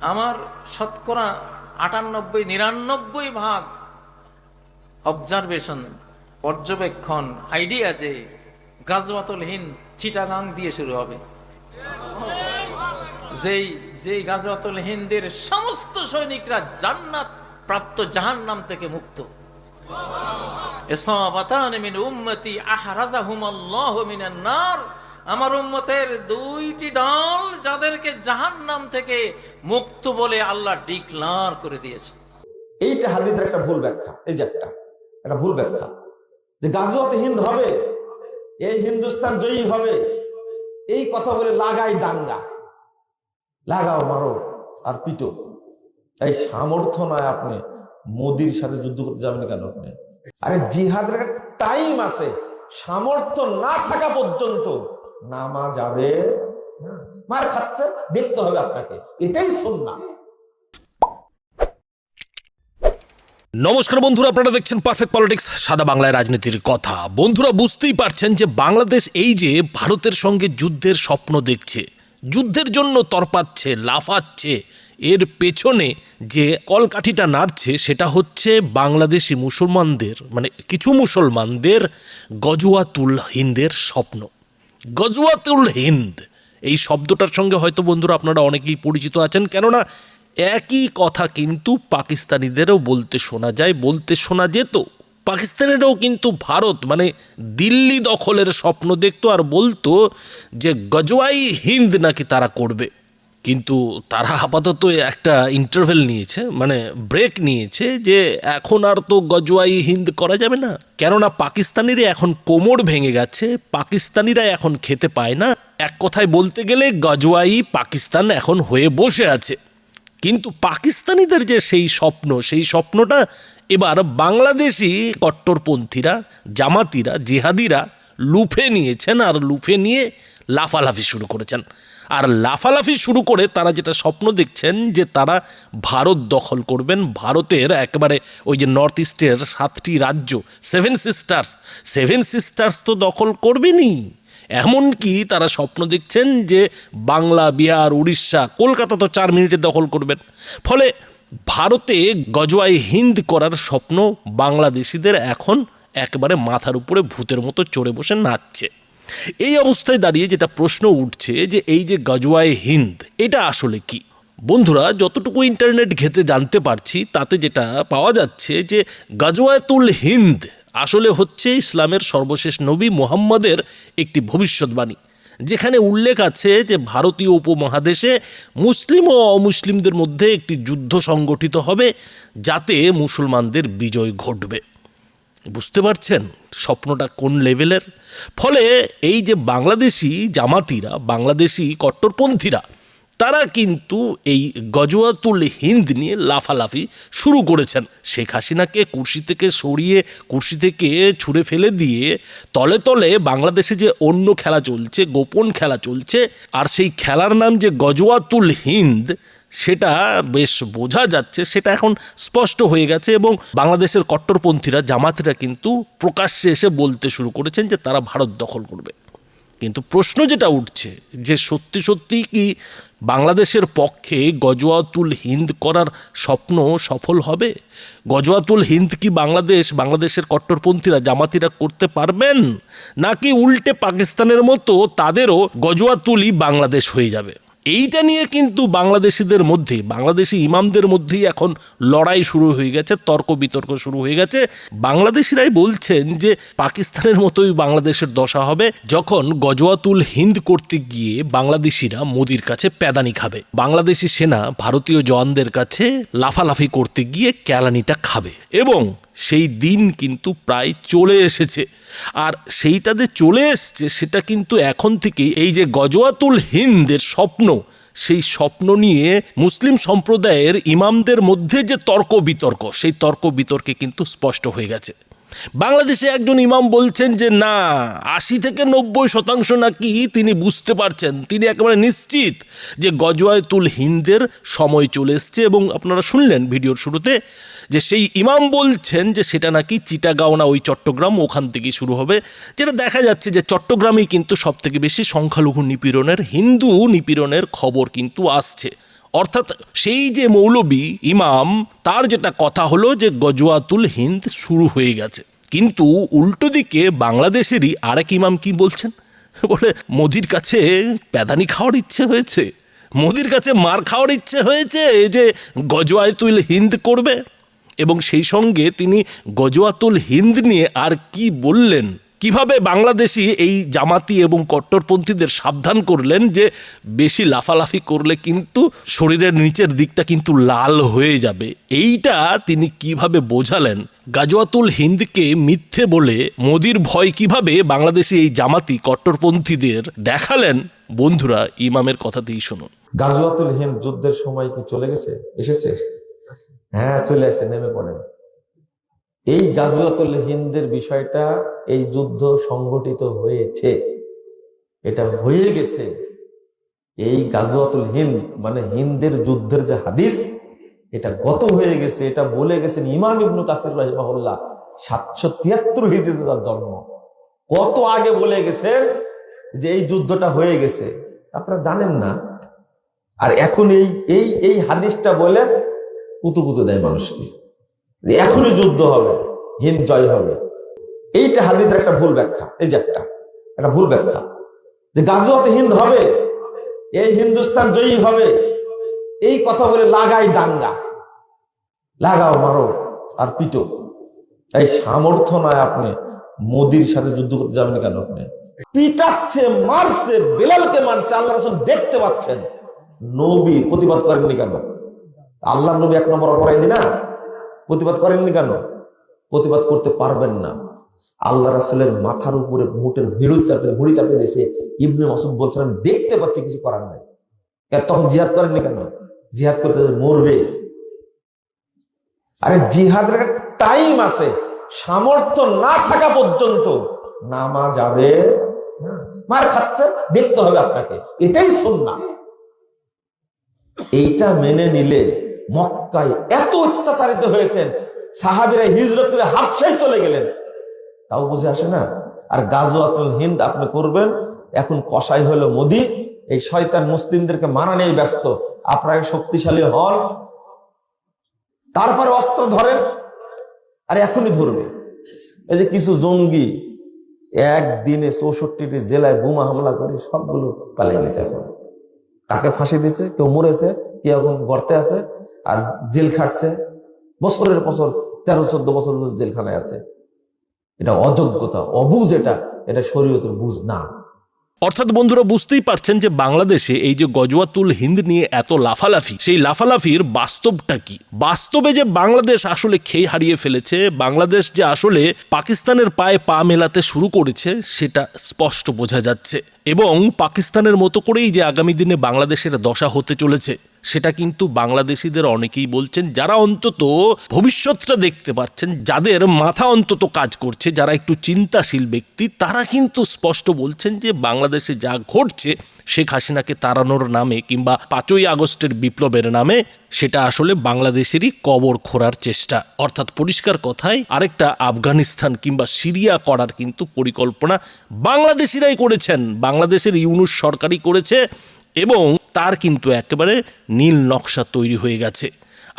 আমার শতকরা আটানব্বই, নিরানব্বই ভাগ অবজারভেশন পর্যবেক্ষণ আইডিয়া যে গাজওয়াতুল চিটাগাং দিয়ে শুরু হবে। যেই যেই গাজওয়াতুল হিন্দের সমস্ত সৈনিকরা জান্নাত প্রাপ্ত জাহান্নাম থেকে মুক্ত। ইসাবাতান মিন উম্মতি আহরাজাহুমাল্লাহু মিনান নার। আমার উম্মতের দুইটি দল যাদেরকে জাহান্নাম থেকে মুক্ত বলে আল্লাহ ডিক্লার করে দিয়েছে। এইটা হাদিসের একটা ভুল ব্যাখ্যা, এই যে একটা একটা ভুল ব্যাখ্যা। যে গাজওয়াতে হিন্দ হবে, এই হিন্দুস্তান জয়ী হবে, এই কথা বলে লাগাই দাঙ্গা। লাগাও, মারো আর পিটো। এই সামর্থ্য নয় আপনি মোদির সাথে যুদ্ধ করতে যাবেন কেন আপনি? আরে জিহাদের টাইম আছে। সামর্থ্য না থাকা পর্যন্ত নামা যাবে মার খাচ্ছে, দেখতে হবে আপনাকে। এটাই শুননা নমস্কার বন্ধুরা, আপনারা দেখছেন পারফেক্ট পলিটিক্স সাদা বাংলায় রাজনীতির কথা। বন্ধুরা, বুঝতেই পারছেন যে বাংলাদেশ এই যে ভারতের সঙ্গে যুদ্ধের স্বপ্ন দেখছে, যুদ্ধের জন্য তরপাচ্ছে, লাফাচ্ছে, এর পেছনে যে কলকাঠিটা নাড়ছে, সেটা হচ্ছে বাংলাদেশি মুসলমানদের মানে কিছু মুসলমানদের গজওয়াতুল হিন্দের স্বপ্ন। গজওয়াতুল হিন্দ। এই শব্দটার সঙ্গে হয়তো বন্ধুরা আপনারা অনেকেই পরিচিত আছেন, কেননা একই কথা কিন্তু পাকিস্তানিদেরও বলতে শোনা যায়, বলতে শোনা যেত। পাকিস্তানেরও কিন্তু ভারত মানে দিল্লি দখলের স্বপ্ন দেখতো আর বলতো যে গজওয়াই হিন্দ নাকি তারা করবে। কিন্তু তারা আপাতত একটা ইন্টারভেল নিয়েছে মানে ব্রেক নিয়েছে যে এখন আর তো গজওয়াই হিন্দ করা যাবে না। কেননা পাকিস্তানিরা এখন কোমর ভেঙে গেছে, পাকিস্তানিরা এখন খেতে পায় না। এক কথায় বলতে গেলে গজওয়াই পাকিস্তান এখন হয়ে বসে আছে। কিন্তু পাকিস্তানিদের যে সেই স্বপ্ন, সেই স্বপ্নটা এবার বাংলাদেশি কট্টরপন্থীরা, জামাতিরা, জেহাদিরা লুফে নিয়েছেন আর লুফে নিয়ে লাফালাফি শুরু করেছেন। আর লাফালাফি শুরু করে তারা যেটা স্বপ্ন দেখছেন যে তারা ভারত দখল করবেন। ভারতের একেবারে ওই যে নর্থ ইস্টের সাতটি রাজ্য সেভেন সিস্টার্স সেভেন সিস্টার্স তো দখল করবেনই। এমনকি তারা স্বপ্ন দেখছেন যে বাংলা, বিহার, উড়িষ্যা, কলকাতা তো চার মিনিটে দখল করবেন। ফলে ভারতে গজওয়াই হিন্দ করার স্বপ্ন বাংলাদেশিদের এখন একেবারে মাথার উপরে ভূতের মতো চড়ে বসে নাচছে। এই অবস্থায় দাঁড়িয়ে যেটা প্রশ্ন উঠছে যে এই যে গজওয়াই হিন্দ, এটা আসলে কি? বন্ধুরা, যতটুকু ইন্টারনেট ঘেঁচে জানতে পারছি, তাতে যেটা পাওয়া যাচ্ছে যে গজওয়াতুল হিন্দ আসলে হচ্ছে ইসলামের সর্বশেষ নবী মুহাম্মদের একটি ভবিষ্যৎবাণী, যেখানে উল্লেখ আছে যে ভারতীয় উপমহাদেশে মুসলিম ও অমুসলিমদের মধ্যে একটি যুদ্ধ সংগঠিত হবে যাতে মুসলমানদের বিজয় ঘটবে। বুঝতে পারছেন স্বপ্নটা কোন লেভেলের ফলে এই যে বাংলাদেশি জামাতিরা, বাংলাদেশি কট্টরপন্থীরা, তারা কিন্তু এই গজওয়াতুল হিন্দ নিয়ে লাফালাফি শুরু করেছেন। শেখ হাসিনাকে কুর্সি থেকে সরিয়ে, কুর্সি থেকে ছুঁড়ে ফেলে দিয়ে তলে তলে বাংলাদেশে যে অন্য খেলা চলছে, গোপন খেলা চলছে, আর সেই খেলার নাম যে গজওয়াতুল হিন্দ সেটা বেশ বোঝা যাচ্ছে, সেটা এখন স্পষ্ট হয়ে গেছে এবং বাংলাদেশের কট্টরপন্থীরা, জামাতিরা কিন্তু প্রকাশ্যে এসে বলতে শুরু করেছেন যে তারা ভারত দখল করবে। কিন্তু প্রশ্ন যেটা উঠছে যে সত্যি সত্যি কি বাংলাদেশের পক্ষে গজওয়াতুল হিন্দ করার স্বপ্ন সফল হবে? গজওয়াতুল হিন্দ কি বাংলাদেশ, বাংলাদেশের কট্টরপন্থীরা, জামাতিরা করতে পারবেন? নাকি উল্টে পাকিস্তানের মতো তাদেরও গজওয়াতুলই বাংলাদেশ হয়ে যাবে? এইটা নিয়ে কিন্তু বাংলাদেশিদের মধ্যে, বাংলাদেশি ইমামদের মধ্যেই এখন লড়াই শুরু হয়ে গেছে, তর্ক বিতর্ক শুরু হয়ে গেছে। বাংলাদেশিরাই বলছেন যে পাকিস্তানের মতোই বাংলাদেশের দশা হবে যখন গজওয়াতুল হিন্দ করতে গিয়ে বাংলাদেশিরা মোদির কাছে প্যাদানি খাবে। বাংলাদেশি সেনা ভারতীয় জওয়ানদের কাছে লাফালাফি করতে গিয়ে ক্যালানিটা খাবে। এবং সেই দিন কিন্তু প্রায় চলে এসেছে। আর সেইটা যে চলে এসছে, সেটা কিন্তু এখন থেকে এই যে গজওয়াতুল হিন্দের স্বপ্ন, সেই স্বপ্ন নিয়ে মুসলিম সম্প্রদায়ের ইমামদের মধ্যে যে তর্ক বিতর্ক, সেই তর্ক বিতর্কে কিন্তু স্পষ্ট হয়ে গেছে। বাংলাদেশে একজন ইমাম বলছেন যে, না, আশি থেকে নব্বই শতাংশ নাকি তিনি বুঝতে পারছেন, তিনি একেবারে নিশ্চিত যে গজওয়াতুল হিন্দের সময় চলে এসছে। এবং আপনারা শুনলেন ভিডিওর শুরুতে যে সেই ইমাম বলছেন যে সেটা নাকি চিটাগাঁও না ওই চট্টগ্রাম ওখান থেকেই শুরু হবে। যেটা দেখা যাচ্ছে যে চট্টগ্রামেই কিন্তু সব থেকে বেশি সংখ্যালঘু নিপীড়নের, হিন্দু নিপীড়নের খবর কিন্তু আসছে। অর্থাৎ সেই যে মৌলবী ইমাম, তার যেটা কথা হলো যে গজওয়াতুল হিন্দ শুরু হয়ে গেছে। কিন্তু উল্টো দিকে বাংলাদেশেরই আরেক ইমাম কি বলছেন? বলে, মোদির কাছে প্যাদানি খাওয়ার ইচ্ছে হয়েছে। মোদির কাছে মার খাওয়ার ইচ্ছে হয়েছে যে গজওয়াতুল হিন্দ করবে। এবং সেই সঙ্গে তিনি গজওয়াতুল হিন্দ নিয়ে আর কি বললেন? কীভাবে বাংলাদেশি এই জামাতি এবং কট্টরপন্থীদের সাবধান করলেন যে বেশি লাফালাফি করলে কিন্তু শরীরের নিচের দিকটা কিন্তু লাল হয়ে যাবে? এইটা তিনি কীভাবে বোঝালেন? গাজওয়াতুল হিন্দকে মিথ্যে বলে মোদির ভয় কীভাবে বাংলাদেশি এই জামাতি কট্টরপন্থীদের দেখালেন? বন্ধুরা, ইমামের কথাতেই শুনুন। গাজওয়াতুল হিন্দ যুদ্ধের সময় কি চলে গেছে? এসেছে? হ্যাঁ চলে আসছে, নেমে পড়ে। এই গাজওয়াতুল হিন্দের বিষয়টা এই যুদ্ধ সংগঠিত হয়েছে। এটা হয়ে গেছে। এই গাজওয়াতুল হিন্দ মানে হিন্দের যুদ্ধের যে হাদিস, এটা গত হয়ে গেছে। এটা বলে গেছেন ইমাম ইবনু কাসির রাহিমাহুল্লাহ, সাতশো তিয়াত্তর হিজড়িতে তার জন্ম। কত আগে বলে গেছেন যে এই যুদ্ধটা হয়ে গেছে? আপনারা জানেন না। আর এখন এই এই এই হাদিসটা বলে কুতু কুতু দেয় মানুষকে। এখনই যুদ্ধ হবে, হিন্দ জয় হবে। এইটা হাদিসের একটা ভুল ব্যাখ্যা, এই যে একটা একটা ভুল ব্যাখ্যা। যে গাজওয়াতে হিন্দ হবে, এই হিন্দুস্তান জয়ী হবে। এই কথা বলে লাগাই দাঙ্গা, লাগাও মারো আর পিটো। এই সামর্থ্য নয় আপনি মোদির সাথে যুদ্ধ করতে যাবেন কেন আপনি? পিটাচ্ছে, মারছে, বেলালকে মারছে আল্লাহ রাসূল দেখতে পাচ্ছেন। নবী প্রতিবাদ করেননি কেন? আল্লাহ নবী এক নম্বর অপরাধী না? প্রতিবাদ করেননি কেন? প্রতিবাদ করতে পারবেন না। আল্লাহ রাসুলের মাথার উপরে মুটের ভিড়ু চাপে ভুড়ি চাপে দিয়েছে। ইবনে মাসুদ বলছেন, আমি দেখতে পাচ্ছি কিছু করার নাই। তখন জিহাদ করেননি কেন? জিহাদ করতে মরবে? আরে জিহাদের টাইম আছে, সামর্থ্য না থাকা পর্যন্ত নামা যাবে না। মার খাচ্ছে, দেখতে হবে আপনাকে। এটাই শুননা এইটা মেনে নিলে মক্কায় এত অত্যাচারিত হয়েছেন, সাহাবিরা হিজরত করে হাফসাই চলে গেলেন। তাও বুঝে আসে না? আর গাজওয়াতুল হিন্দ আপনি করবেন, এখন কসাই হলো মোদি, এই শয়তান মুসলিমদেরকে মানা নিয়ে ব্যস্ত, আপনারা শক্তিশালী হন। তারপরে অস্ত্র ধরেন, আর এখনই ধরবে। এই যে কিছু জঙ্গি একদিনে চৌষট্টিটি জেলায় বোমা হামলা করে, সবগুলো পালিয়ে গেছে এখন। কাকে ফাঁসি দিছে? কেউ মরেছে, কেউ এখন গর্তে আছে আর জেল খাটছে। বছরের বছর, তেরো, চোদ্দ বছর জেলখানায় আছে। এটা অযোগ্যতা অবুজ এটা। এটা শরীয়তের বুঝ না। অর্থাৎ বন্ধুরা, বুঝতেই পারছেন যে বাংলাদেশে এই যে গজওয়াতুল হিন্দ নিয়ে এত লাফালাফি, সেই লাফালাফির বাস্তবটা কি? বাস্তবে যে বাংলাদেশ আসলে খেয়ে হারিয়ে ফেলেছে, বাংলাদেশ যে আসলে পাকিস্তানের পায়ে পা মেলাতে শুরু করেছে, সেটা স্পষ্ট বোঝা যাচ্ছে। এবং পাকিস্তানের মতো করেই যে আগামী দিনে বাংলাদেশের দশা হতে চলেছে, সেটা কিন্তু বাংলাদেশিদের অনেকেই বলছেন যারা অন্তত ভবিষ্যৎটা দেখতে পাচ্ছেন যাদের মাথা অন্তত কাজ করছে, যারা একটু চিন্তাশীল ব্যক্তি, তারা কিন্তু স্পষ্ট বলছেন যে বাংলাদেশে যা ঘটছে শেখ হাসিনাকে তাড়ানোর নামে কিংবা পাঁচই আগস্টের বিপ্লবের নামে সেটা আসলে বাংলাদেশেরই কবর খোঁড়ার চেষ্টা। অর্থাৎ পরিষ্কার কথায় আরেকটা আফগানিস্তান কিংবা সিরিয়া করার কিন্তু পরিকল্পনা বাংলাদেশিরাই করেছেন। বাংলাদেশের ইউনুস সরকারই করেছে এবং তার কিন্তু একেবারে নীল নকশা তৈরি হয়ে গেছে।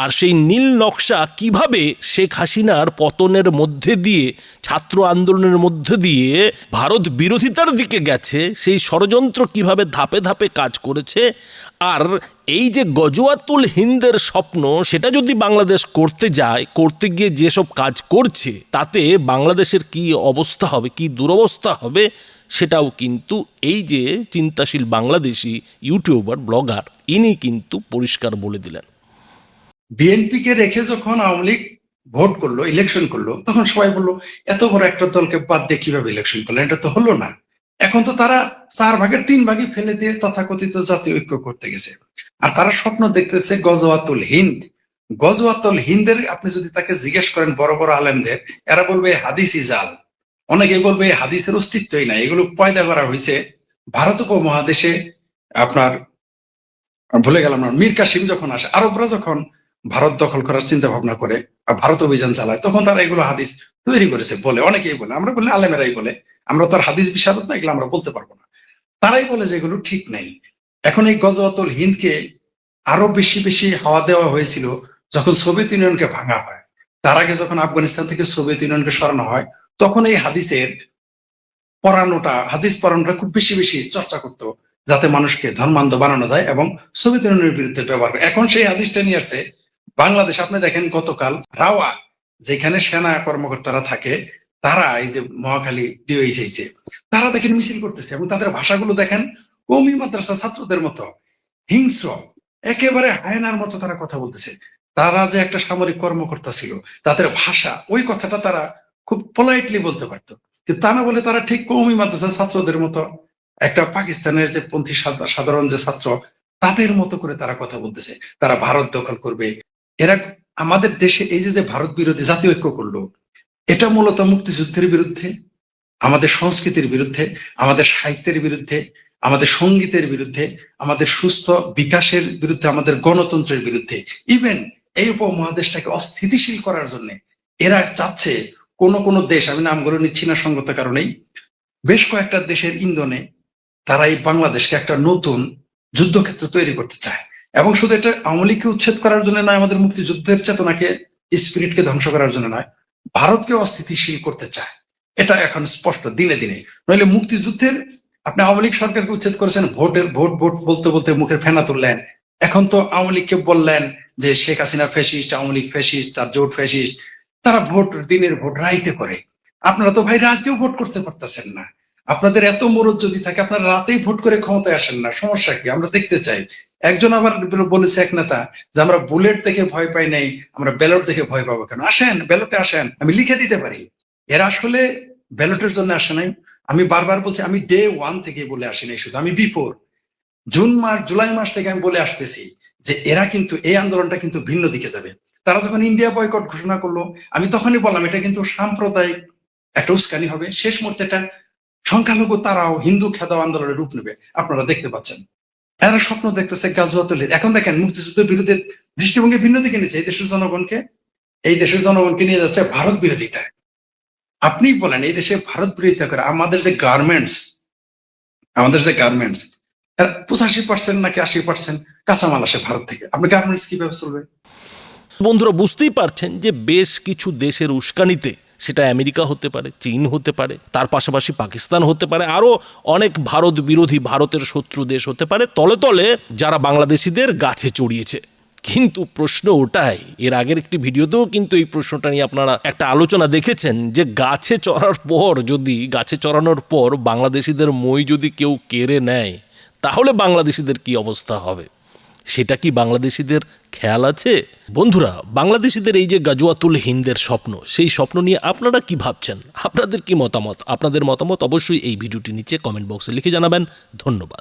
আর সেই নীল নকশা কীভাবে শেখ হাসিনার পতনের মধ্যে দিয়ে, ছাত্র আন্দোলনের মধ্যে দিয়ে ভারত বিরোধিতার দিকে গেছে, সেই ষড়যন্ত্র কীভাবে ধাপে ধাপে কাজ করেছে, আর এই যে গজওয়াতুল হিন্দের স্বপ্ন, সেটা যদি বাংলাদেশ করতে যায়, করতে গিয়ে যেসব কাজ করছে, তাতে বাংলাদেশের কি অবস্থা হবে, কি দুরবস্থা হবে, সেটাও কিন্তু এই যে চিন্তাশীল বাংলাদেশি ইউটিউবার, ব্লগার, ইনি কিন্তু পরিষ্কার বলে দিলেন। বিএনপিকে রেখে যখন আওয়ামী লীগ ভোট করল ইলেকশন করল, তখন সবাই বলল, এত বড় একটা দলকে বাদ দিয়ে কীভাবে ইলেকশন করলেন? এটা তো হলো না। এখন তো তারা চার ভাগের তিন ভাগই ফেলে দিয়ে তথাকথিত জাতীয় ঐক্য করতে গেছে। আর তারা স্বপ্ন দেখতেছে গজওয়াতুল হিন্দ। গজওয়াতুল হিন্দের আপনি যদি তাকে জিজ্ঞেস করেন বড় বড় আলেমদের, এরা বলবে হাদিসি জাল। অনেকে বলবে হাদিসের অস্তিত্বই নাই। এগুলো পয়দা করা হয়েছে। ভারত উপমহাদেশে আপনার, ভুলে গেলাম না, মীর কাসিম যখন আসে, আরবরা যখন ভারত দখল করার চিন্তা ভাবনা করে আর ভারত অভিযান চালায়, তখন তারা এগুলো হাদিস তৈরি করেছে বলে, অনেকেই বলে, আমরা বলি আলেমেরাই বলে, আমরা তো আর হাদিস বিশারদ না, এগুলো আমরা বলতে পারব না। তারাই বলে যে এগুলো ঠিক নেই। এখন এই গজওয়াতুল হিন্দকে আরও বেশি বেশি হাওয়া দেওয়া হয়েছিল যখন সোভিয়েত ইউনিয়নকে ভাঙা হয়। তার আগে যখন আফগানিস্তান থেকে সোভিয়েত ইউনিয়নকে সরানো হয়, তখন এই হাদিসের পড়ানোটা হাদিস পড়ানোটা খুব বেশি বেশি চর্চা করতো, যাতে মানুষকে ধর্মান্ধ বানানো যায় এবং সোভিয়েত ইউনিয়নের বিরুদ্ধে ব্যবহার করে। এখন সেই হাদিসটা নিয়ে আসছে বাংলাদেশ, আপনি দেখেন গতকাল রাওয়া, যেখানে সেনা কর্মকর্তারা থাকে, তারা এই যে মহাখালী ডিওইসেছে তারা দেখেন মিছিল করতেছে এবং তাদের ভাষাগুলো দেখেন কমি মাদ্রাসা ছাত্রদের মতো, হিংস্র, একেবারে হায়নার মতো তারা কথা বলতেছে। তারা যে একটা সামরিক কর্মকর্তা ছিল, তাদের ভাষা, ওই কথাটা তারা খুব পোলাইটলি বলতে পারতো। কিন্তু তা না বলে তারা ঠিক কৌমি মাদ্রাসা ছাত্রদের মতো, একটা পাকিস্তানের যে পন্থী সাধা- সাধারণ যে ছাত্র, তাদের মতো করে তারা কথা বলতেছে। তারা ভারত দখল করবে এরা আমাদের দেশে এই যে যে ভারত বিরোধী জাতীয় ঐক্য করল, এটা মূলত মুক্তিযুদ্ধের বিরুদ্ধে, আমাদের সংস্কৃতির বিরুদ্ধে, আমাদের সাহিত্যের বিরুদ্ধে, আমাদের সঙ্গীতের বিরুদ্ধে, আমাদের সুস্থ বিকাশের বিরুদ্ধে, আমাদের গণতন্ত্রের বিরুদ্ধে। ইভেন এই উপমহাদেশটাকে অস্থিতিশীল করার জন্য এরা চাচ্ছে কোন কোন দেশ, আমি নামগুলো নিচ্ছি না সঙ্গত কারণেই, বেশ কয়েকটা দেশের ইন্ধনে তারা এই বাংলাদেশকে একটা নতুন যুদ্ধক্ষেত্র তৈরি করতে চায়। এবং শুধু এটা আওয়ামী উচ্ছেদ করার জন্য নয়, আমাদের মুক্তিযুদ্ধের চেতনাকে, স্পিরিটকে ধ্বংস করার জন্য নয়, ভারতকে অস্থিতিশীল করতে চায়। এটা এখন স্পষ্ট, দিনে দিনে। নইলে মুক্তিযুদ্ধের, আপনি আওয়ামী লীগ সরকারকে উচ্ছেদ করেছেন, ভোটের, ভোট ভোট বলতে বলতে মুখের ফেনা তুললেন। এখন তো আওয়ামী লীগকে বললেন যে শেখ হাসিনা ফ্যাসিস্ট, আওয়ামী লীগ ফ্যাসিস্ট, তার জোট ফ্যাসিস্ট, তারা ভোট, দিনের ভোট রাইতে করে। আপনারা তো ভাই রাতেও ভোট করতে পারতেছেন না। আপনাদের এত মরদ যদি থাকে, আপনারা রাতেই ভোট করে ক্ষমতায় আসেন না। সমস্যা কি? আমরা দেখতে চাই। একজন আবার বলেছে এক নেতা যে, আমরা বুলেট দেখে ভয় পাই নাই, আমরা ব্যালট দেখে ভয় পাবো কেন? আসেন, ব্যালটে আসেন, আমি লিখে দিতে পারি। এরা আসলে ব্যালটের জন্য আসে নাই। আমি বারবার বলছি, আমি ডে ওয়ান থেকে বলে আসি নাই শুধু, আমি বিফোর জুন মাস, জুলাই মাস থেকে আমি বলে আসতেছি যে, এরা কিন্তু, এই আন্দোলনটা কিন্তু ভিন্ন দিকে যাবে। তারা যখন ইন্ডিয়া বয়কট ঘোষণা করল, আমি তখনই বললাম, এটা কিন্তু সাম্প্রদায়িক একটা উস্কানি হবে। শেষ মুহূর্তে এটা সংখ্যালঘু তারাও হিন্দু খেদাও আন্দোলনের রূপ নেবে। আপনারা দেখতে পাচ্ছেন। এরা স্বপ্ন দেখতেছে গাজুয়াতুলের এখন দেখেন, মুক্তিযুদ্ধের বিরুদ্ধে দৃষ্টিভঙ্গি ভিন্ন দিকে নিচ্ছে এই দেশের জনগণকে, এই দেশের জনগণকে নিয়ে যাচ্ছে ভারত বিরোধিতায় আপনি বলেন, এই দেশে ভারত বিরোধিতা করে আমাদের যে গার্মেন্টস আমাদের যে গার্মেন্টস পঁচাশি পার্সেন্ট নাকি আশি পার্সেন্ট কাঁচামাল আসে ভারত থেকে। আপনি গার্মেন্টস কীভাবে চলবে? বন্ধুরা, বুঝতেই পারছেন যে বেশ কিছু দেশের উস্কানিতে সেটা আমেরিকা হতে পারে, চীন হতে পারে, তার পাশাপাশি পাকিস্তান হতে পারে, আরও অনেক ভারত বিরোধী ভারতের শত্রু দেশ হতে পারে, তলে তলে যারা বাংলাদেশিদের গাছে চড়িয়েছে। কিন্তু প্রশ্ন ওটাই, এর আগের একটি ভিডিওতেও কিন্তু এই প্রশ্নটা নিয়ে আপনারা একটা আলোচনা দেখেছেন যে গাছে চড়ার পর যদি, গাছে চড়ানোর পর বাংলাদেশিদের মই যদি কেউ কেড়ে নেয়, তাহলে বাংলাদেশিদের কি অবস্থা হবে? সেটা কি বাংলাদেশিদের খেয়াল আছে? বন্ধুরা, বাংলাদেশিদের এই যে গাজুয়াতুল হিন্দের স্বপ্ন, সেই স্বপ্ন নিয়ে আপনারা কি ভাবছেন? আপনাদের কি মতামত? আপনাদের মতামত অবশ্যই এই ভিডিওটি নিচে কমেন্ট বক্সে লিখে জানাবেন। ধন্যবাদ।